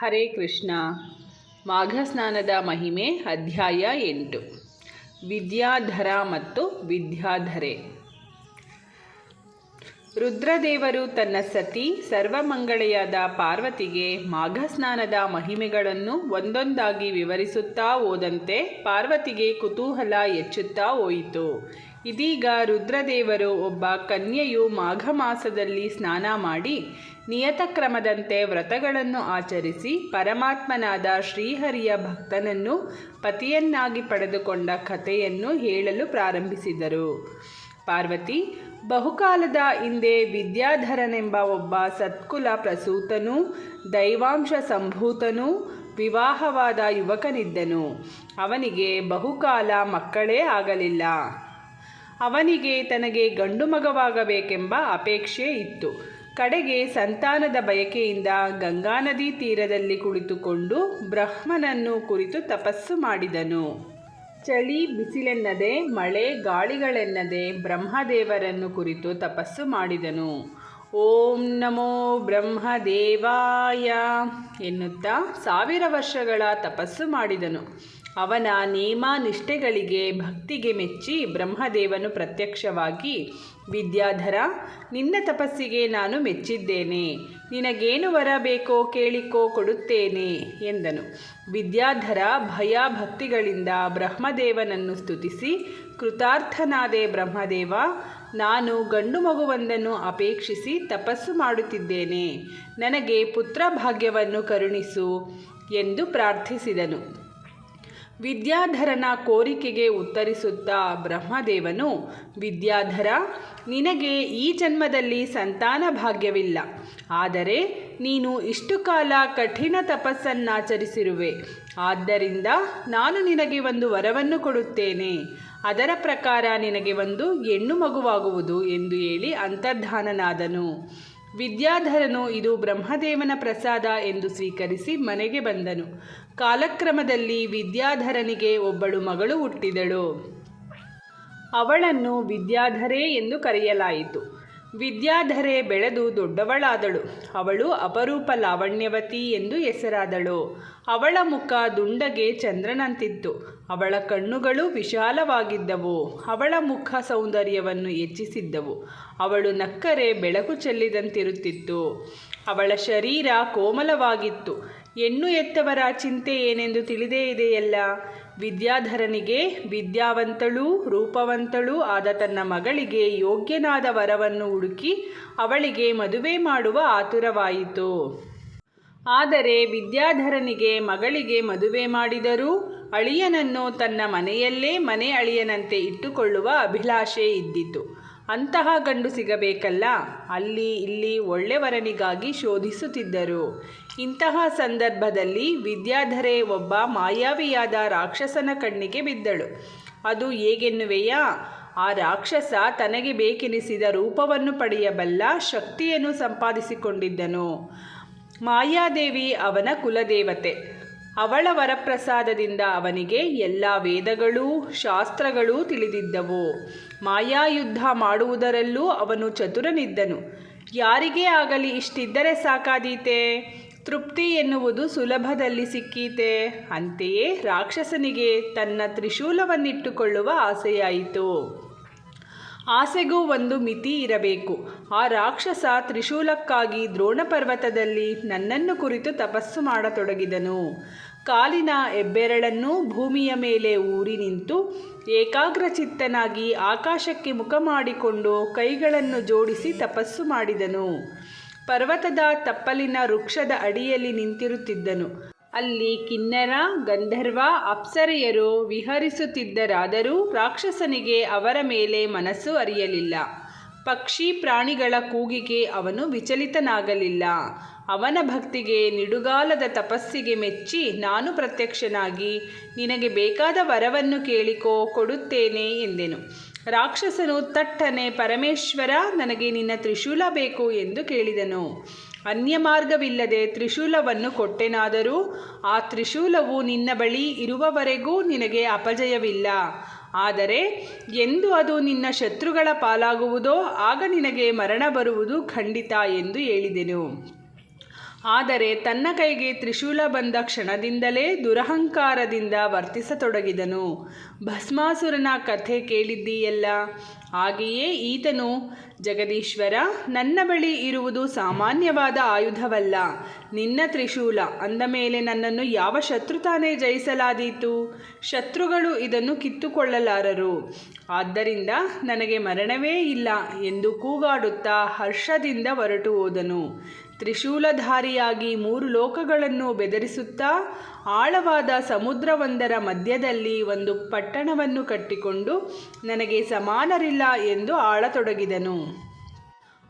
ಹರೇ ಕೃಷ್ಣ. ಮಾಘಸ್ನಾನದ ಮಹಿಮೆ ಅಧ್ಯಾಯ ಎಂಟು. ವಿದ್ಯಾಧರ ಮತ್ತು ವಿದ್ಯಾಧರೆ. ರುದ್ರದೇವರು ತನ್ನ ಸತಿ ಸರ್ವಮಂಗಳೆಯಾದ ಪಾರ್ವತಿಗೆ ಮಾಘ ಸ್ನಾನದ ಮಹಿಮೆಗಳನ್ನು ಒಂದೊಂದಾಗಿ ವಿವರಿಸುತ್ತಾ ಹೋದಂತೆ ಪಾರ್ವತಿಗೆ ಕುತೂಹಲ ಹೆಚ್ಚುತ್ತಾ ಹೋಯಿತು. ಇದೀಗ ರುದ್ರದೇವರು ಒಬ್ಬ ಕನ್ಯೆಯು ಮಾಘ ಮಾಸದಲ್ಲಿ ಸ್ನಾನ ಮಾಡಿ ನಿಯತ ಕ್ರಮದಂತೆ ವ್ರತಗಳನ್ನು ಆಚರಿಸಿ ಪರಮಾತ್ಮನಾದ ಶ್ರೀಹರಿಯ ಭಕ್ತನನ್ನು ಪತಿಯನ್ನಾಗಿ ಪಡೆದುಕೊಂಡ ಕಥೆಯನ್ನು ಹೇಳಲು ಪ್ರಾರಂಭಿಸಿದರು. ಪಾರ್ವತಿ, ಬಹುಕಾಲದ ಹಿಂದೆ ವಿದ್ಯಾಧರನೆಂಬ ಒಬ್ಬ ಸತ್ಕುಲ ಪ್ರಸೂತನೂ, ದೈವಾಂಶ ಸಂಭೂತನೂ ವಿವಾಹವಾದ ಯುವಕನಿದ್ದನು. ಅವನಿಗೆ ಬಹುಕಾಲ ಮಕ್ಕಳೇ ಆಗಲಿಲ್ಲ. ಅವನಿಗೆ ತನಗೆ ಗಂಡು ಮಗವಾಗಬೇಕೆಂಬ ಅಪೇಕ್ಷೆ ಇತ್ತು. ಕಡೆಗೆ ಸಂತಾನದ ಬಯಕೆಯಿಂದ ಗಂಗಾ ನದಿ ತೀರದಲ್ಲಿ ಕುಳಿತುಕೊಂಡು ಬ್ರಹ್ಮನನ್ನು ಕುರಿತು ತಪಸ್ಸು ಮಾಡಿದನು. ಚಳಿ ಬಿಸಿಲೆನ್ನದೆ, ಮಳೆ ಗಾಳಿಗಳೆನ್ನದೆ ಬ್ರಹ್ಮದೇವರನ್ನು ಕುರಿತು ತಪಸ್ಸು ಮಾಡಿದನು. ಓಂ ನಮೋ ಬ್ರಹ್ಮದೇವಾಯ ಎನ್ನುತ್ತಾ ಸಾವಿರ ವರ್ಷಗಳ ತಪಸ್ಸು ಮಾಡಿದನು. ಅವನ ನೇಮ ನಿಷ್ಠೆಗಳಿಗೆ ಭಕ್ತಿಗೆ ಮೆಚ್ಚಿ ಬ್ರಹ್ಮದೇವನು ಪ್ರತ್ಯಕ್ಷವಾಗಿ, ವಿದ್ಯಾಧರ, ನಿನ್ನ ತಪಸ್ಸಿಗೆ ನಾನು ಮೆಚ್ಚಿದ್ದೇನೆ. ನಿನಗೇನು ವರ ಬೇಕೋ ಕೇಳಿಕೋ ಕೊಡುತ್ತೇನೆ ಎಂದನು. ವಿದ್ಯಾಧರ ಭಯ ಭಕ್ತಿಗಳಿಂದ ಬ್ರಹ್ಮದೇವನನ್ನು ಸ್ತುತಿಸಿ, ಕೃತಾರ್ಥನಾದೆ ಬ್ರಹ್ಮದೇವ, ನಾನು ಗಂಡು ಮಗುವೊಂದನ್ನು ಅಪೇಕ್ಷಿಸಿ ತಪಸ್ಸು ಮಾಡುತ್ತಿದ್ದೇನೆ. ನನಗೆ ಪುತ್ರ ಭಾಗ್ಯವನ್ನು ಕರುಣಿಸು ಎಂದು ಪ್ರಾರ್ಥಿಸಿದನು. ವಿದ್ಯಾಧರನ ಕೋರಿಕೆಗೆ ಉತ್ತರಿಸುತ್ತಾ ಬ್ರಹ್ಮದೇವನು, ವಿದ್ಯಾಧರ, ನಿನಗೆ ಈ ಜನ್ಮದಲ್ಲಿ ಸಂತಾನ ಭಾಗ್ಯವಿಲ್ಲ. ಆದರೆ ನೀನು ಇಷ್ಟು ಕಾಲ ಕಠಿಣ ತಪಸ್ಸನ್ನಾಚರಿಸಿರುವೆ. ಆದ್ದರಿಂದ ನಾನು ನಿನಗೆ ಒಂದು ವರವನ್ನು ಕೊಡುತ್ತೇನೆ. ಅದರ ಪ್ರಕಾರ ನಿನಗೆ ಒಂದು ಹೆಣ್ಣು ಮಗುವಾಗುವುದು ಎಂದು ಹೇಳಿ ಅಂತರ್ಧಾನನಾದನು. ವಿದ್ಯಾಧರನು ಇದು ಬ್ರಹ್ಮದೇವನ ಪ್ರಸಾದ ಎಂದು ಸ್ವೀಕರಿಸಿ ಮನೆಗೆ ಬಂದನು. ಕಾಲಕ್ರಮದಲ್ಲಿ ವಿದ್ಯಾಧರನಿಗೆ ಒಬ್ಬಳು ಮಗಳು ಹುಟ್ಟಿದಳು. ಅವಳನ್ನು ವಿದ್ಯಾಧರೇ ಎಂದು ಕರೆಯಲಾಯಿತು. ವಿದ್ಯಾಧರೆ ಬೆಳೆದು ದೊಡ್ಡವಳಾದಳು. ಅವಳು ಅಪರೂಪ ಲಾವಣ್ಯವತಿ ಎಂದು ಹೆಸರಾದಳು. ಅವಳ ಮುಖ ದುಂಡಗೆ ಚಂದ್ರನಂತಿತ್ತು. ಅವಳ ಕಣ್ಣುಗಳು ವಿಶಾಲವಾಗಿದ್ದವು. ಅವಳ ಮುಖ ಸೌಂದರ್ಯವನ್ನು ಹೆಚ್ಚಿಸಿದ್ದವು. ಅವಳು ನಕ್ಕರೆ ಬೆಳಕು ಚೆಲ್ಲಿದಂತಿರುತ್ತಿತ್ತು. ಅವಳ ಶರೀರ ಕೋಮಲವಾಗಿತ್ತು. ಹೆಣ್ಣು ಎತ್ತವರ ಚಿಂತೆ ಏನೆಂದು ತಿಳಿದೇ ಇದೆಯಲ್ಲ? ವಿದ್ಯಾಧರನಿಗೆ ವಿದ್ಯಾವಂತಳೂ ರೂಪವಂತಳೂ ಆದ ತನ್ನ ಮಗಳಿಗೆ ಯೋಗ್ಯನಾದ ವರವನ್ನು ಹುಡುಕಿ ಅವಳಿಗೆ ಮದುವೆ ಮಾಡುವ ಆತುರವಾಯಿತು. ಆದರೆ ವಿದ್ಯಾಧರನಿಗೆ ಮಗಳಿಗೆ ಮದುವೆ ಮಾಡಿದರೂ ಅಳಿಯನನ್ನು ತನ್ನ ಮನೆಯಲ್ಲೇ ಮನೆ ಅಳಿಯನಂತೆ ಇಟ್ಟುಕೊಳ್ಳುವ ಅಭಿಲಾಷೆ ಇದ್ದಿತು. ಅಂತಹ ಗಂಡು ಸಿಗಬೇಕಲ್ಲ. ಅಲ್ಲಿ, ಇಲ್ಲಿ ಒಳ್ಳೆಯವರನಿಗಾಗಿ ಶೋಧಿಸುತ್ತಿದ್ದರು. ಇಂತಹ ಸಂದರ್ಭದಲ್ಲಿ ವಿದ್ಯಾಧರೆ ಒಬ್ಬ ಮಾಯಾವಿಯಾದ ರಾಕ್ಷಸನ ಕಣ್ಣಿಗೆ ಬಿದ್ದಳು. ಅದು ಹೇಗೆನ್ನುವೆಯಾ? ಆ ರಾಕ್ಷಸ ತನಗೆ ಬೇಕೆನಿಸಿದ ರೂಪವನ್ನು ಪಡೆಯಬಲ್ಲ ಶಕ್ತಿಯನ್ನು ಸಂಪಾದಿಸಿಕೊಂಡಿದ್ದನು. ಮಾಯಾದೇವಿ ಅವನ ಕುಲದೇವತೆ. ಅವಳ ವರಪ್ರಸಾದದಿಂದ ಅವನಿಗೆ ಎಲ್ಲ ವೇದಗಳೂ, ಶಾಸ್ತ್ರಗಳೂ ತಿಳಿದಿದ್ದವು. ಮಾಯಾಯುದ್ಧ ಮಾಡುವುದರಲ್ಲೂ ಅವನು ಚತುರನಿದ್ದನು. ಯಾರಿಗೆ ಆಗಲಿ ಇಷ್ಟಿದ್ದರೆ ಸಾಕಾದೀತೆ. ತೃಪ್ತಿ ಎನ್ನುವುದು ಸುಲಭದಲ್ಲಿ ಸಿಕ್ಕೀತೆ. ಅಂತೆಯೇ ರಾಕ್ಷಸನಿಗೆ ತನ್ನ ತ್ರಿಶೂಲವನ್ನಿಟ್ಟುಕೊಳ್ಳುವ ಆಸೆಯಾಯಿತು. ಆಸೆಗೂ ಒಂದು ಮಿತಿ ಇರಬೇಕು. ಆ ರಾಕ್ಷಸ ತ್ರಿಶೂಲಕ್ಕಾಗಿ ದ್ರೋಣ ಪರ್ವತದಲ್ಲಿ ನನ್ನನ್ನು ಕುರಿತು ತಪಸ್ಸು ಮಾಡತೊಡಗಿದನು. ಕಾಲಿನ ಹೆಬ್ಬೆರಳನ್ನು ಭೂಮಿಯ ಮೇಲೆ ಊರಿ ನಿಂತು ಏಕಾಗ್ರಚಿತ್ತನಾಗಿ ಆಕಾಶಕ್ಕೆ ಮುಖ ಮಾಡಿಕೊಂಡು ಕೈಗಳನ್ನು ಜೋಡಿಸಿ ತಪಸ್ಸು ಮಾಡಿದನು. ಪರ್ವತದ ತಪ್ಪಲಿನ ವೃಕ್ಷದ ಅಡಿಯಲ್ಲಿ ನಿಂತಿರುತ್ತಿದ್ದನು. ಅಲ್ಲಿ ಕಿನ್ನರ, ಗಂಧರ್ವ, ಅಪ್ಸರೆಯರು ವಿಹರಿಸುತ್ತಿದ್ದರಾದರೂ ರಾಕ್ಷಸನಿಗೆ ಅವರ ಮೇಲೆ ಮನಸ್ಸು ಅರಿಯಲಿಲ್ಲ. ಪಕ್ಷಿ ಪ್ರಾಣಿಗಳ ಕೂಗಿಗೆ ಅವನು ವಿಚಲಿತನಾಗಲಿಲ್ಲ. ಅವನ ಭಕ್ತಿಗೆ ನಿಡುಗಾಲದ ತಪಸ್ಸಿಗೆ ಮೆಚ್ಚಿ ನಾನು ಪ್ರತ್ಯಕ್ಷನಾಗಿ ನಿನಗೆ ಬೇಕಾದ ವರವನ್ನು ಕೇಳಿಕೋ ಕೊಡುತ್ತೇನೆ ಎಂದೆನು. ರಾಕ್ಷಸನು ತಟ್ಟನೆ, ಪರಮೇಶ್ವರ, ನನಗೆ ನಿನ್ನ ತ್ರಿಶೂಲ ಬೇಕು ಎಂದು ಕೇಳಿದನು. ಅನ್ಯ ಮಾರ್ಗವಿಲ್ಲದೆ ತ್ರಿಶೂಲವನ್ನು ಕೊಟ್ಟೆನಾದರೂ ಆ ತ್ರಿಶೂಲವು ನಿನ್ನ ಬಳಿ ಇರುವವರೆಗೂ ನಿನಗೆ ಅಪಜಯವಿಲ್ಲ. ಆದರೆ ಎಂದು ಅದು ನಿನ್ನ ಶತ್ರುಗಳ ಪಾಲಾಗುವುದೋ ಆಗ ನಿನಗೆ ಮರಣ ಬರುವುದು ಖಂಡಿತ ಎಂದು ಹೇಳಿದೆನು. ಆದರೆ ತನ್ನ ಕೈಗೆ ತ್ರಿಶೂಲ ಬಂದ ಕ್ಷಣದಿಂದಲೇ ದುರಹಂಕಾರದಿಂದ ವರ್ತಿಸತೊಡಗಿದನು. ಭಸ್ಮಾಸುರನ ಕಥೆ ಕೇಳಿದ್ದೀಯಲ್ಲ? ಹಾಗೆಯೇ ಈತನು, ಜಗದೀಶ್ವರ, ನನ್ನ ಬಳಿ ಇರುವುದು ಸಾಮಾನ್ಯವಾದ ಆಯುಧವಲ್ಲ. ನಿನ್ನ ತ್ರಿಶೂಲ, ಅಂದ ಮೇಲೆ ನನ್ನನ್ನು ಯಾವ ಶತ್ರು ತಾನೇ ಜಯಿಸಲಾದೀತು? ಶತ್ರುಗಳು ಇದನ್ನು ಕಿತ್ತುಕೊಳ್ಳಲಾರರು. ಆದ್ದರಿಂದ ನನಗೆ ಮರಣವೇ ಇಲ್ಲ ಎಂದು ಕೂಗಾಡುತ್ತಾ ಹರ್ಷದಿಂದ ಹೊರಟು ಹೋದನು. ತ್ರಿಶೂಲಧಾರಿಯಾಗಿ ಮೂರು ಲೋಕಗಳನ್ನು ಬೆದರಿಸುತ್ತಾ ಆಳವಾದ ಸಮುದ್ರವೊಂದರ ಮಧ್ಯದಲ್ಲಿ ಒಂದು ಪಟ್ಟಣವನ್ನು ಕಟ್ಟಿಕೊಂಡು ನನಗೆ ಸಮಾನರಿಲ್ಲ ಎಂದು ಆಳತೊಡಗಿದನು.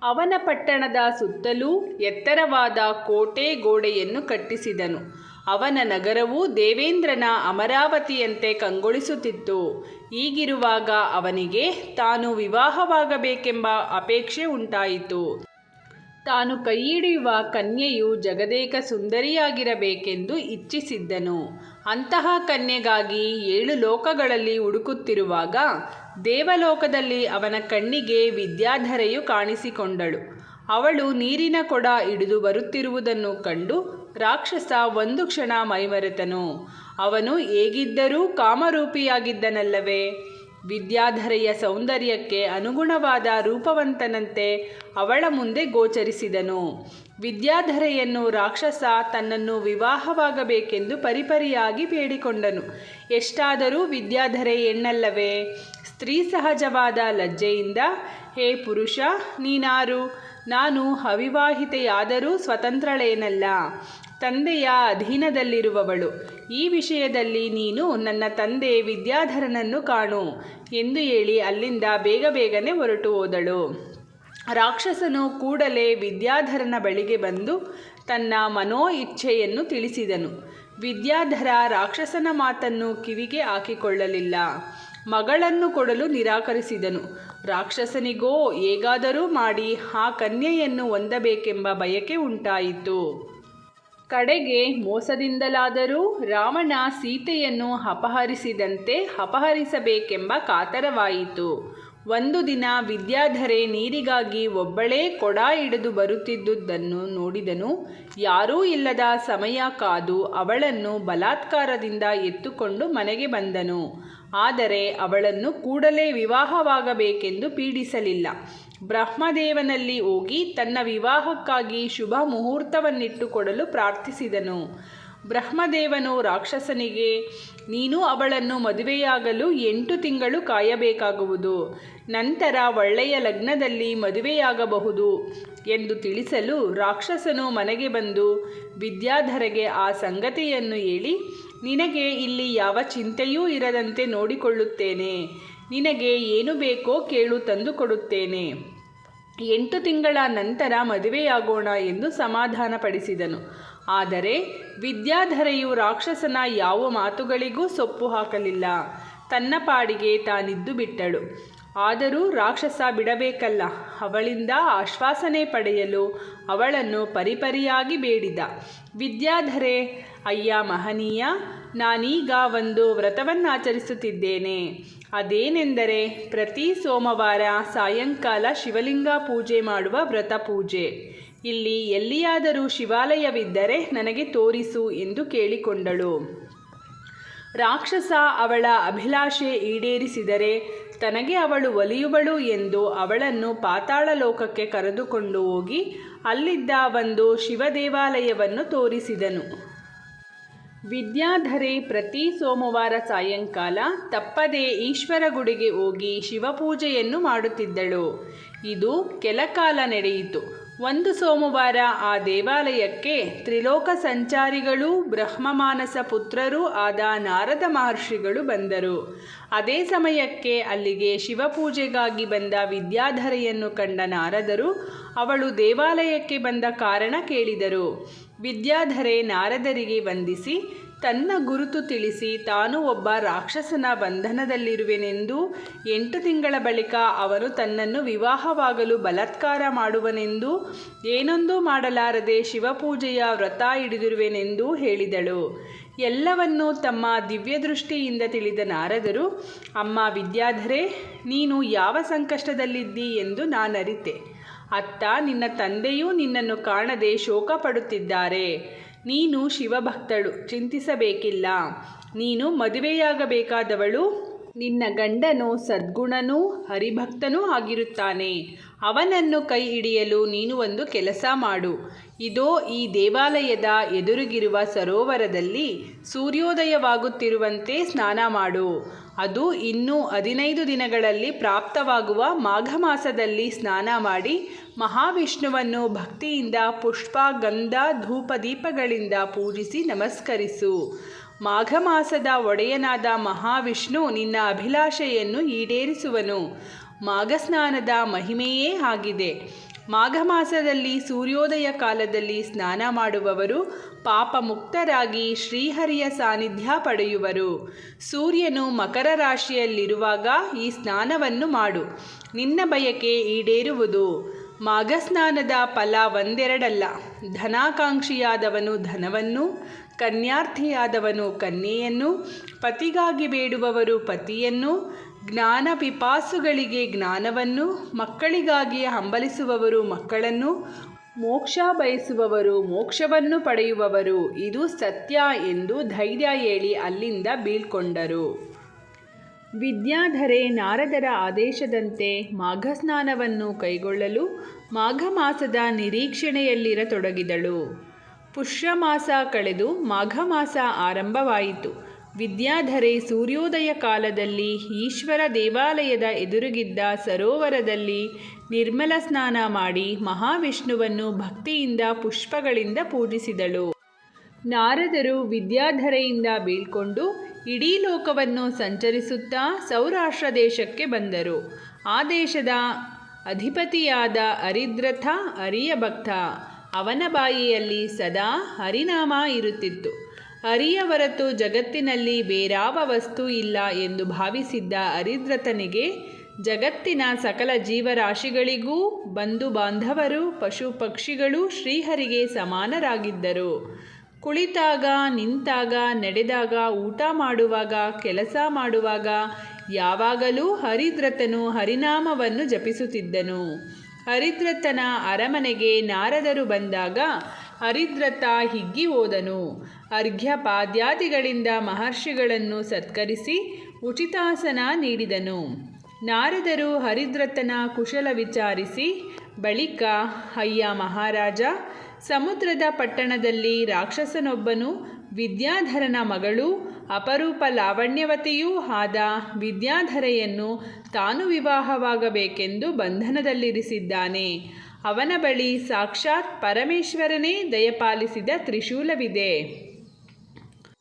ಅವನ ಪಟ್ಟಣದ ಸುತ್ತಲೂ ಎತ್ತರವಾದ ಕೋಟೆ ಗೋಡೆಯನ್ನು ಕಟ್ಟಿಸಿದನು. ಅವನ ನಗರವು ದೇವೇಂದ್ರನ ಅಮರಾವತಿಯಂತೆ ಕಂಗೊಳಿಸುತ್ತಿತ್ತು. ಈಗಿರುವಾಗ ಅವನಿಗೆ ತಾನು ವಿವಾಹವಾಗಬೇಕೆಂಬ ಅಪೇಕ್ಷೆ ಉಂಟಾಯಿತು. ತಾನು ಕೈಯಿಡಿಯುವ ಕನ್ಯೆಯು ಜಗದೇಕ ಸುಂದರಿಯಾಗಿರಬೇಕೆಂದು ಇಚ್ಛಿಸಿದ್ದನು. ಅಂತಹ ಕನ್ಯೆಗಾಗಿ ಏಳು ಲೋಕಗಳಲ್ಲಿ ಹುಡುಕುತ್ತಿರುವಾಗ ದೇವಲೋಕದಲ್ಲಿ ಅವನ ಕಣ್ಣಿಗೆ ವಿದ್ಯಾಧರೆಯು ಕಾಣಿಸಿಕೊಂಡಳು. ಅವಳು ನೀರಿನ ಕೊಡ ಹಿಡಿದು ಬರುತ್ತಿರುವುದನ್ನು ಕಂಡು ರಾಕ್ಷಸ ಒಂದು ಕ್ಷಣ ಮೈಮರೆತನು. ಅವನು ಹೇಗಿದ್ದರೂ ಕಾಮರೂಪಿಯಾಗಿದ್ದನಲ್ಲವೇ? ವಿದ್ಯಾಧರೆಯ ಸೌಂದರ್ಯಕ್ಕೆ ಅನುಗುಣವಾದ ರೂಪವಂತನಂತೆ ಅವಳ ಮುಂದೆ ಗೋಚರಿಸಿದನು. ವಿದ್ಯಾಧರೆಯನ್ನು ರಾಕ್ಷಸ ತನ್ನನ್ನು ವಿವಾಹವಾಗಬೇಕೆಂದು ಪರಿಪರಿಯಾಗಿ ಬೇಡಿಕೊಂಡನು. ಎಷ್ಟಾದರೂ ವಿದ್ಯಾಧರೆ ಹೆಣ್ಣಲ್ಲವೇ ಸ್ತ್ರೀ ಸಹಜವಾದ ಲಜ್ಜೆಯಿಂದ, ಹೇ ಪುರುಷ, ನೀನಾರು, ನಾನು ಅವಿವಾಹಿತೆಯಾದರೂ ಸ್ವತಂತ್ರಳೇನಲ್ಲ. ತಂದೆಯ ಅಧೀನದಲ್ಲಿರುವವಳು. ಈ ವಿಷಯದಲ್ಲಿ ನೀನು ನನ್ನ ತಂದೆ ವಿದ್ಯಾಧರನನ್ನು ಕಾಣು ಎಂದು ಹೇಳಿ ಅಲ್ಲಿಂದ ಬೇಗ ಬೇಗನೆ ಹೊರಟು ಹೋದಳು. ರಾಕ್ಷಸನು ಕೂಡಲೇ ವಿದ್ಯಾಧರನ ಬಳಿಗೆ ಬಂದು ತನ್ನ ಮನೋ ಇಚ್ಛೆಯನ್ನು ತಿಳಿಸಿದನು. ವಿದ್ಯಾಧರ ರಾಕ್ಷಸನ ಮಾತನ್ನು ಕಿವಿಗೆ ಹಾಕಿಕೊಳ್ಳಲಿಲ್ಲ. ಮಗಳನ್ನು ಕೊಡಲು ನಿರಾಕರಿಸಿದನು. ರಾಕ್ಷಸನಿಗೋ, ಹೇಗಾದರೂ ಮಾಡಿ, ಆ ಕನ್ಯೆಯನ್ನು ಹೊಂದಬೇಕೆಂಬ ಬಯಕೆ ಉಂಟಾಯಿತು. ಕಡೆಗೆ ಮೋಸದಿಂದಲಾದರೂ ರಾವಣ ಸೀತೆಯನ್ನು ಅಪಹರಿಸಿದಂತೆ ಅಪಹರಿಸಬೇಕೆಂಬ ಕಾತರವಾಯಿತು. ಒಂದು ದಿನ ವಿದ್ಯಾಧರೆ ನೀರಿಗಾಗಿ ಒಬ್ಬಳೇ ಕೊಡ ಹಿಡಿದು ಬರುತ್ತಿದ್ದುದನ್ನು ನೋಡಿದನು. ಯಾರೂ ಇಲ್ಲದ ಸಮಯ ಕಾದು ಅವಳನ್ನು ಬಲಾತ್ಕಾರದಿಂದ ಎತ್ತುಕೊಂಡು ಮನೆಗೆ ಬಂದನು. ಆದರೆ ಅವಳನ್ನು ಕೂಡಲೇ ವಿವಾಹವಾಗಬೇಕೆಂದು ಪೀಡಿಸಲಿಲ್ಲ. ಬ್ರಹ್ಮದೇವನಲ್ಲಿ ಹೋಗಿ ತನ್ನ ವಿವಾಹಕ್ಕಾಗಿ ಶುಭ ಮುಹೂರ್ತವನ್ನಿಟ್ಟುಕೊಡಲು ಪ್ರಾರ್ಥಿಸಿದನು. ಬ್ರಹ್ಮದೇವನು ರಾಕ್ಷಸನಿಗೆ, ನೀನು ಅವಳನ್ನು ಮದುವೆಯಾಗಲು ಎಂಟು ತಿಂಗಳು ಕಾಯಬೇಕಾಗುವುದು. ನಂತರ ಒಳ್ಳೆಯ ಲಗ್ನದಲ್ಲಿ ಮದುವೆಯಾಗಬಹುದು ಎಂದು ತಿಳಿಸಲು ರಾಕ್ಷಸನು ಮನೆಗೆ ಬಂದು ವಿದ್ಯಾಧರಗೆ ಆ ಸಂಗತಿಯನ್ನು ಹೇಳಿ, ನಿನಗೆ ಇಲ್ಲಿ ಯಾವ ಚಿಂತೆಯೂ ಇರದಂತೆ ನೋಡಿಕೊಳ್ಳುತ್ತೇನೆ. ನಿನಗೆ ಏನು ಬೇಕೋ ಕೇಳು ತಂದು ಕೊಡುತ್ತೇನೆ. ಎಂಟು ತಿಂಗಳ ನಂತರ ಮದುವೆಯಾಗೋಣ ಎಂದು ಸಮಾಧಾನಪಡಿಸಿದನು. ಆದರೆ ವಿದ್ಯಾಧರೆಯು ರಾಕ್ಷಸನ ಯಾವ ಮಾತುಗಳಿಗೂ ಸೊಪ್ಪು ಹಾಕಲಿಲ್ಲ. ತನ್ನ ಪಾಡಿಗೆ ತಾನಿದ್ದು ಬಿಟ್ಟಳು. ಆದರೂ ರಾಕ್ಷಸ ಬಿಡಬೇಕಲ್ಲ, ಅವಳಿಂದ ಆಶ್ವಾಸನೆ ಪಡೆಯಲು ಅವಳನ್ನು ಪರಿಪರಿಯಾಗಿ ಬೇಡಿದ. ವಿದ್ಯಾಧರೆ, ಅಯ್ಯ ಮಹನೀಯ, ನಾನೀಗ ಒಂದು ವ್ರತವನ್ನಾಚರಿಸುತ್ತಿದ್ದೇನೆ. ಅದೇನೆಂದರೆ, ಪ್ರತಿ ಸೋಮವಾರ ಸಾಯಂಕಾಲ ಶಿವಲಿಂಗ ಪೂಜೆ ಮಾಡುವ ವ್ರತ ಪೂಜೆ. ಇಲ್ಲಿ ಎಲ್ಲಿಯಾದರೂ ಶಿವಾಲಯವಿದ್ದರೆ ನನಗೆ ತೋರಿಸು ಎಂದು ಕೇಳಿಕೊಂಡಳು. ರಾಕ್ಷಸ ಅವಳ ಅಭಿಲಾಷೆ ಈಡೇರಿಸಿದರೆ ತನಗೆ ಅವಳು ಒಲಿಯುವಳು ಎಂದು ಅವಳನ್ನು ಪಾತಾಳ ಲೋಕಕ್ಕೆ ಕರೆದುಕೊಂಡು ಹೋಗಿ ಅಲ್ಲಿದ್ದ ಒಂದು ಶಿವದೇವಾಲಯವನ್ನು ತೋರಿಸಿದನು. ವಿದ್ಯಾಧರೆ, ಪ್ರತಿ ಸೋಮವಾರ ಸಾಯಂಕಾಲ ತಪ್ಪದೆ ಈಶ್ವರ ಗುಡಿಗೆ ಹೋಗಿ ಶಿವಪೂಜೆಯನ್ನು ಮಾಡುತ್ತಿದ್ದಳು. ಇದು ಕೆಲಕಾಲ ನಡೆಯಿತು. ಒಂದು ಸೋಮವಾರ ಆ ದೇವಾಲಯಕ್ಕೆ ತ್ರಿಲೋಕ ಸಂಚಾರಿಗಳೂ ಬ್ರಹ್ಮಮಾನಸ ಪುತ್ರರೂ ಆದ ನಾರದ ಮಹರ್ಷಿಗಳು ಬಂದರು. ಅದೇ ಸಮಯಕ್ಕೆ ಅಲ್ಲಿಗೆ ಶಿವಪೂಜೆಗಾಗಿ ಬಂದ ವಿದ್ಯಾಧರೆಯನ್ನು ಕಂಡ ನಾರದರು ಅವಳು ದೇವಾಲಯಕ್ಕೆ ಬಂದ ಕಾರಣ ಕೇಳಿದರು. ವಿದ್ಯಾಧರೆ ನಾರದರಿಗೆ ವಂದಿಸಿ ತನ್ನ ಗುರುತು ತಿಳಿಸಿ ತಾನು ಒಬ್ಬ ರಾಕ್ಷಸನ ಬಂಧನದಲ್ಲಿರುವೆನೆಂದು ಎಂಟು ತಿಂಗಳ ಬಳಿಕ ಅವನು ತನ್ನನ್ನು ವಿವಾಹವಾಗಲು ಬಲಾತ್ಕಾರ ಮಾಡುವನೆಂದು, ಏನೊಂದೂ ಮಾಡಲಾರದೆ ಶಿವಪೂಜೆಯ ವ್ರತ ಹಿಡಿದಿರುವೆನೆಂದು ಹೇಳಿದಳು. ಎಲ್ಲವನ್ನೂ ತಮ್ಮ ದಿವ್ಯದೃಷ್ಟಿಯಿಂದ ತಿಳಿದ ನಾರದರು, ಅಮ್ಮ ವಿದ್ಯಾಧರೆ, ನೀನು ಯಾವ ಸಂಕಷ್ಟದಲ್ಲಿದ್ದಿ ಎಂದು ನಾನರಿತೆ. ಅತ್ತ, ನಿನ್ನ ತಂದೆಯೂ ನಿನ್ನನ್ನು ಕಾಣದೆ ಶೋಕ ಪಡುತ್ತಿದ್ದಾರೆ ನೀನು ಶಿವಭಕ್ತಳು, ಚಿಂತಿಸಬೇಕಿಲ್ಲ. ನೀನು ಮದುವೆಯಾಗಬೇಕಾದವಳು. ನಿನ್ನ ಗಂಡನು ಸದ್ಗುಣನೂ ಹರಿಭಕ್ತನೂ ಆಗಿರುತ್ತಾನೆ. ಅವನನ್ನು ಕೈ ಹಿಡಿಯಲು ನೀನು ಒಂದು ಕೆಲಸ ಮಾಡು. ಇದೋ ಈ ದೇವಾಲಯದ ಎದುರಿಗಿರುವ ಸರೋವರದಲ್ಲಿ ಸೂರ್ಯೋದಯವಾಗುತ್ತಿರುವಂತೆ ಸ್ನಾನ ಮಾಡು. ಅದು ಇನ್ನೂ ಹದಿನೈದು ದಿನಗಳಲ್ಲಿ ಪ್ರಾಪ್ತವಾಗುವ ಮಾಘ ಮಾಸದಲ್ಲಿ ಸ್ನಾನ ಮಾಡಿ ಮಹಾವಿಷ್ಣುವನ್ನು ಭಕ್ತಿಯಿಂದ ಪುಷ್ಪ ಗಂಧ ಧೂಪ ದೀಪಗಳಿಂದ ಪೂಜಿಸಿ ನಮಸ್ಕರಿಸು. ಮಾಘ ಮಾಸದ ಒಡೆಯನಾದ ಮಹಾವಿಷ್ಣು ನಿನ್ನ ಅಭಿಲಾಷೆಯನ್ನು ಈಡೇರಿಸುವನು. ಮಾಘ ಸ್ನಾನದ ಮಹಿಮೆಯೇ ಆಗಿದೆ. ಮಾಘ ಮಾಸದಲ್ಲಿ ಸೂರ್ಯೋದಯ ಕಾಲದಲ್ಲಿ ಸ್ನಾನ ಮಾಡುವವರು ಪಾಪ ಮುಕ್ತರಾಗಿ ಶ್ರೀಹರಿಯ ಸಾನ್ನಿಧ್ಯ ಪಡೆಯುವರು. ಸೂರ್ಯನು ಮಕರ ರಾಶಿಯಲ್ಲಿರುವಾಗ ಈ ಸ್ನಾನವನ್ನು ಮಾಡು. ನಿನ್ನ ಬಯಕೆ ಈಡೇರುವುದು. ಮಾಘಸ್ನಾನದ ಫಲ ಒಂದೆರಡಲ್ಲ. ಧನಾಕಾಂಕ್ಷಿಯಾದವನು ಧನವನ್ನು, ಕನ್ಯಾರ್ಥಿಯಾದವನು ಕನ್ಯೆಯನ್ನು, ಪತಿಗಾಗಿ ಬೇಡುವವರು ಪತಿಯನ್ನು, ಜ್ಞಾನ ಪಿಪಾಸುಗಳಿಗೆ ಜ್ಞಾನವನ್ನು ಮಕ್ಕಳಿಗಾಗಿ ಹಂಬಲಿಸುವವರು ಮಕ್ಕಳನ್ನು ಮೋಕ್ಷ ಬಯಸುವವರು, ಮೋಕ್ಷವನ್ನು ಪಡೆಯುವವರು, ಇದು ಸತ್ಯ ಎಂದು ಧೈರ್ಯ ಹೇಳಿ ಅಲ್ಲಿಂದ ಬೀಳ್ಕೊಂಡರು. ವಿದ್ಯಾಧರೆ, ನಾರದರ ಆದೇಶದಂತೆ ಮಾಘಸ್ನಾನವನ್ನು ಕೈಗೊಳ್ಳಲು ಮಾಘ ಮಾಸದ ನಿರೀಕ್ಷಣೆಯಲ್ಲಿರತೊಡಗಿದಳು. ಪುಷ್ಯಮಾಸ ಕಳೆದು ಮಾಘ ಮಾಸ ಆರಂಭವಾಯಿತು. ವಿದ್ಯಾಧರೆ, ಸೂರ್ಯೋದಯ ಕಾಲದಲ್ಲಿ ಈಶ್ವರ ದೇವಾಲಯದ ಎದುರುಗಿದ್ದ ಸರೋವರದಲ್ಲಿ ನಿರ್ಮಲ ಸ್ನಾನ ಮಾಡಿ ಮಹಾವಿಷ್ಣುವನ್ನು ಭಕ್ತಿಯಿಂದ ಪುಷ್ಪಗಳಿಂದ ಪೂಜಿಸಿದಳು. ನಾರದರು ವಿದ್ಯಾಧರೆಯಿಂದ ಬೀಳ್ಕೊಂಡು ಇಡೀ ಲೋಕವನ್ನು ಸಂಚರಿಸುತ್ತಾ ಸೌರಾಷ್ಟ್ರ ದೇಶಕ್ಕೆ ಬಂದರು. ಆ ದೇಶದ ಅಧಿಪತಿಯಾದ ಹರಿದ್ರಥ ಹರಿಯ ಭಕ್ತ ಅವನ ಬಾಯಿಯಲ್ಲಿ ಸದಾ ಹರಿನಾಮ ಇರುತ್ತಿತ್ತು. ಹರಿಯ ಹೊರತು ಜಗತ್ತಿನಲ್ಲಿ ಬೇರಾವ ವಸ್ತು ಇಲ್ಲ ಎಂದು ಭಾವಿಸಿದ್ದ ಹರಿದ್ರಥನಿಗೆ ಜಗತ್ತಿನ ಸಕಲ ಜೀವರಾಶಿಗಳಿಗೂ ಬಂಧು ಬಾಂಧವರು, ಪಶು ಪಕ್ಷಿಗಳು ಶ್ರೀಹರಿಗೆ ಸಮಾನರಾಗಿದ್ದರು. ಕುಳಿತಾಗ, ನಿಂತಾಗ, ನಡೆದಾಗ, ಊಟ ಮಾಡುವಾಗ, ಕೆಲಸ ಮಾಡುವಾಗ ಯಾವಾಗಲೂ ಹರಿದ್ರತನು ಹರಿನಾಮವನ್ನು ಜಪಿಸುತ್ತಿದ್ದನು. ಹರಿದ್ರತನ ಅರಮನೆಗೆ ನಾರದರು ಬಂದಾಗ ಹರಿದ್ರತ ಹಿಗ್ಗಿ ಹೋದನು. ಅರ್ಘ್ಯಪಾದ್ಯಾದಿಗಳಿಂದ ಮಹರ್ಷಿಗಳನ್ನು ಸತ್ಕರಿಸಿ ಉಚಿತಾಸನ ನೀಡಿದನು. ನಾರದರು ಹರಿದ್ರತನ ಕುಶಲ ವಿಚಾರಿಸಿ, ಬಳಿಕ ಅಯ್ಯ ಮಹಾರಾಜ, ಸಮುದ್ರದ ಪಟ್ಟಣದಲ್ಲಿ ರಾಕ್ಷಸನೊಬ್ಬನು, ವಿದ್ಯಾಧರನ ಮಗಳು, ಅಪರೂಪ ಲಾವಣ್ಯವತಿಯೂ ಆದ ವಿದ್ಯಾಧರೆಯನ್ನು ತಾನು ವಿವಾಹವಾಗಬೇಕೆಂದು ಬಂಧನದಲ್ಲಿರಿಸಿದ್ದಾನೆ. ಅವನ ಬಳಿ ಸಾಕ್ಷಾತ್ ಪರಮೇಶ್ವರನೇ ದಯಪಾಲಿಸಿದ ತ್ರಿಶೂಲವಿದೆ.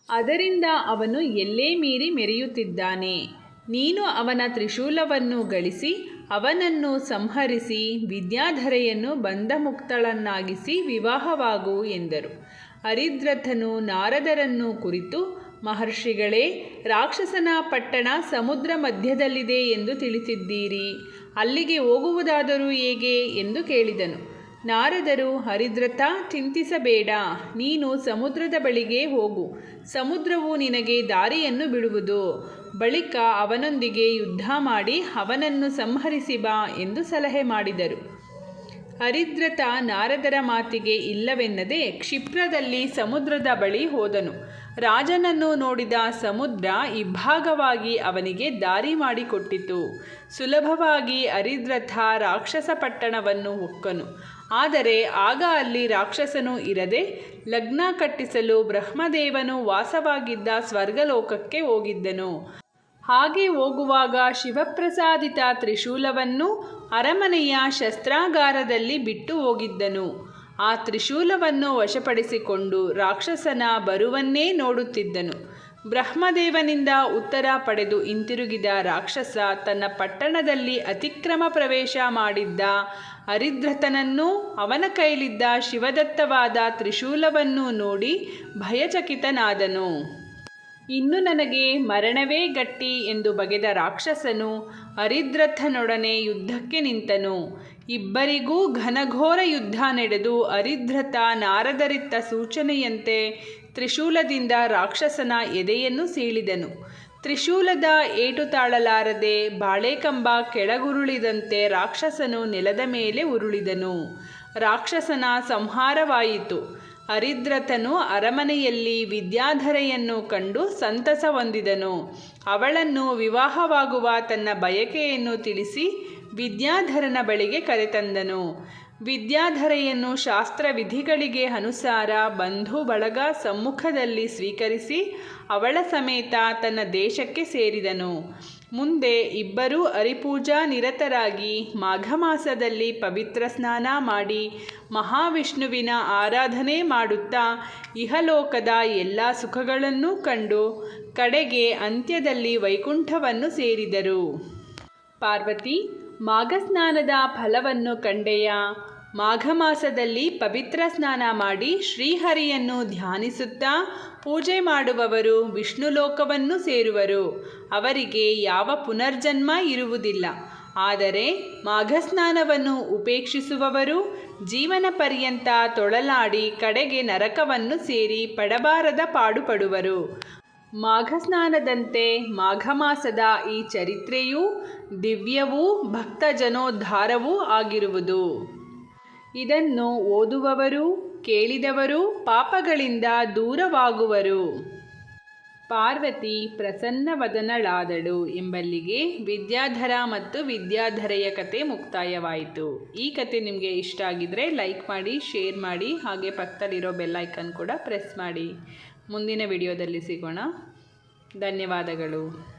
ಅದರಿಂದ ಅವನು ಎಲ್ಲೇ ಮೀರಿ ಮೆರೆಯುತ್ತಿದ್ದಾನೆ. ನೀನು ಅವನ ತ್ರಿಶೂಲವನ್ನು ಗಳಿಸಿ, ಅವನನ್ನು ಸಂಹರಿಸಿ, ವಿದ್ಯಾಧರೆಯನ್ನು ಬಂಧಮುಕ್ತಳನ್ನಾಗಿಸಿ ವಿವಾಹವಾಗು ಎಂದರು. ಹರಿದ್ರಥನು ನಾರದರನ್ನು ಕುರಿತು, ಮಹರ್ಷಿಗಳೇ, ರಾಕ್ಷಸನ ಪಟ್ಟಣ ಸಮುದ್ರ ಮಧ್ಯದಲ್ಲಿದೆ ಎಂದು ತಿಳಿಸಿದ್ದೀರಿ. ಅಲ್ಲಿಗೆ ಹೋಗುವುದಾದರೂ ಹೇಗೆ? ಎಂದು ಕೇಳಿದನು. ನಾರದರು ಹರಿದ್ರತಾ ಚಿಂತಿಸಬೇಡ, ನೀನು ಸಮುದ್ರದ ಬಳಿಗೆ ಹೋಗು, ಸಮುದ್ರವು ನಿನಗೆ ದಾರಿಯನ್ನು ಬಿಡುವುದು, ಬಳಿಕ ಅವನೊಂದಿಗೆ ಯುದ್ಧ ಮಾಡಿ ಅವನನ್ನು ಸಂಹರಿಸಿ ಬಾ ಎಂದು ಸಲಹೆ ಮಾಡಿದರು. ಹರಿದ್ರತ ನಾರದರ ಮಾತಿಗೆ ಇಲ್ಲವೆನ್ನದೆ ಕ್ಷಿಪ್ರದಲ್ಲಿ ಸಮುದ್ರದ ಬಳಿ ಹೋದನು. ರಾಜನನ್ನು ನೋಡಿದ ಸಮುದ್ರ ಇಬ್ಭಾಗವಾಗಿ ಅವನಿಗೆ ದಾರಿ ಮಾಡಿಕೊಟ್ಟಿತು. ಸುಲಭವಾಗಿ ಹರಿದ್ರಥ ರಾಕ್ಷಸ ಪಟ್ಟಣವನ್ನು ಹೊಕ್ಕನು. ಆದರೆ ಆಗ ಅಲ್ಲಿ ರಾಕ್ಷಸನು ಇರದೆ ಲಗ್ನ ಕಟ್ಟಿಸಲು ಬ್ರಹ್ಮದೇವನು ವಾಸವಾಗಿದ್ದ ಸ್ವರ್ಗಲೋಕಕ್ಕೆ ಹೋಗಿದ್ದನು. ಹಾಗೆ ಹೋಗುವಾಗ ಶಿವಪ್ರಸಾದಿತ ತ್ರಿಶೂಲವನ್ನು ಅರಮನೆಯ ಶಸ್ತ್ರಾಗಾರದಲ್ಲಿ ಬಿಟ್ಟು ಹೋಗಿದ್ದನು. ಆ ತ್ರಿಶೂಲವನ್ನು ವಶಪಡಿಸಿಕೊಂಡು ರಾಕ್ಷಸನ ಬರುವನ್ನೇ ನೋಡುತ್ತಿದ್ದನು. ಬ್ರಹ್ಮದೇವನಿಂದ ಉತ್ತರ ಪಡೆದು ಹಿಂತಿರುಗಿದ ರಾಕ್ಷಸ ತನ್ನ ಪಟ್ಟಣದಲ್ಲಿ ಅತಿಕ್ರಮ ಪ್ರವೇಶ ಮಾಡಿದ್ದ ಹರಿದ್ರಥನನ್ನೂ ಅವನ ಕೈಲಿದ್ದ ಶಿವದತ್ತವಾದ ತ್ರಿಶೂಲವನ್ನು ನೋಡಿ ಭಯಚಕಿತನಾದನು. ಇನ್ನು ನನಗೆ ಮರಣವೇ ಗಟ್ಟಿ ಎಂದು ಬಗೆದ ರಾಕ್ಷಸನು ಹರಿದ್ರಥನೊಡನೆ ಯುದ್ಧಕ್ಕೆ ನಿಂತನು. ಇಬ್ಬರಿಗೂ ಘನಘೋರ ಯುದ್ಧ ನಡೆದು ಅರಿದ್ರತ ನಾರದರಿತ್ತ ಸೂಚನೆಯಂತೆ ತ್ರಿಶೂಲದಿಂದ ರಾಕ್ಷಸನ ಎದೆಯನ್ನು ಸೀಳಿದನು. ತ್ರಿಶೂಲದ ಏಟು ತಾಳಲಾರದೆ ಬಾಳೆಕಂಬ ಕೆಳಗುರುಳಿದಂತೆ ರಾಕ್ಷಸನು ನೆಲದ ಮೇಲೆ ಉರುಳಿದನು. ರಾಕ್ಷಸನ ಸಂಹಾರವಾಯಿತು. ಹರಿದ್ರಥನು ಅರಮನೆಯಲ್ಲಿ ವಿದ್ಯಾಧರೆಯನ್ನು ಕಂಡು ಸಂತಸ ಹೊಂದಿದನು. ಅವಳನ್ನು ವಿವಾಹವಾಗುವ ತನ್ನ ಬಯಕೆಯನ್ನು ತಿಳಿಸಿ ವಿದ್ಯಾಧರನ ಬಳಿಗೆ ಕರೆತಂದನು. ವಿದ್ಯಾಧರೆಯನ್ನು ಶಾಸ್ತ್ರವಿಧಿಗಳಿಗೆ ಅನುಸಾರ ಬಂಧು ಬಳಗ ಸಮ್ಮುಖದಲ್ಲಿ ಸ್ವೀಕರಿಸಿ ಅವಳ ಸಮೇತ ತನ್ನ ದೇಶಕ್ಕೆ ಸೇರಿದನು. ಮುಂದೆ ಇಬ್ಬರೂ ಹರಿಪೂಜಾ ನಿರತರಾಗಿ ಮಾಘ ಮಾಸದಲ್ಲಿ ಪವಿತ್ರ ಸ್ನಾನ ಮಾಡಿ ಮಹಾವಿಷ್ಣುವಿನ ಆರಾಧನೆ ಮಾಡುತ್ತಾ ಇಹಲೋಕದ ಎಲ್ಲ ಸುಖಗಳನ್ನೂ ಕಂಡು ಕಡೆಗೆ ಅಂತ್ಯದಲ್ಲಿ ವೈಕುಂಠವನ್ನು ಸೇರಿದರು. ಪಾರ್ವತಿ, ಮಾಘಸ್ನಾನದ ಫಲವನ್ನು ಕಂಡೆಯ? ಮಾಘ ಮಾಸದಲ್ಲಿ ಪವಿತ್ರ ಸ್ನಾನ ಮಾಡಿ ಶ್ರೀಹರಿಯನ್ನು ಧ್ಯಾನಿಸುತ್ತಾ ಪೂಜೆ ಮಾಡುವವರು ವಿಷ್ಣು ಲೋಕವನ್ನು ಸೇರುವರು. ಅವರಿಗೆ ಯಾವ ಪುನರ್ಜನ್ಮ ಇರುವುದಿಲ್ಲ. ಆದರೆ ಮಾಘಸ್ನಾನವನ್ನು ಉಪೇಕ್ಷಿಸುವವರು ಜೀವನ ಪರ್ಯಂತ ತೊಳಲಾಡಿ ಕಡೆಗೆ ನರಕವನ್ನು ಸೇರಿ ಪಡಬಾರದ ಪಾಡುಪಡುವರು. ಮಾಘಸ್ನಾನದಂತೆ ಮಾಘ ಮಾಸದ ಈ ಚರಿತ್ರೆಯೂ ದಿವ್ಯವೂ ಭಕ್ತಜನೋದ್ಧಾರವೂ ಆಗಿರುವುದು. ಇದನ್ನು ಓದುವವರು, ಕೇಳಿದವರು, ಪಾಪಗಳಿಂದ ದೂರವಾಗುವರು. ಪಾರ್ವತಿ ಪ್ರಸನ್ನವದನಳಾದಳು ಎಂಬಲ್ಲಿಗೆ ವಿದ್ಯಾಧರ ಮತ್ತು ವಿದ್ಯಾಧರೆಯ ಕತೆ ಮುಕ್ತಾಯವಾಯಿತು. ಈ ಕತೆ ನಿಮಗೆ ಇಷ್ಟ ಆಗಿದ್ರೆ ಲೈಕ್ ಮಾಡಿ, ಶೇರ್ ಮಾಡಿ, ಹಾಗೆ ಪಕ್ಕದಲ್ಲಿರೋ ಬೆಲ್ಲೈಕನ್ ಕೂಡ ಪ್ರೆಸ್ ಮಾಡಿ. ಮುಂದಿನ ವಿಡಿಯೋದಲ್ಲಿ ಸಿಗೋಣ. ಧನ್ಯವಾದಗಳು.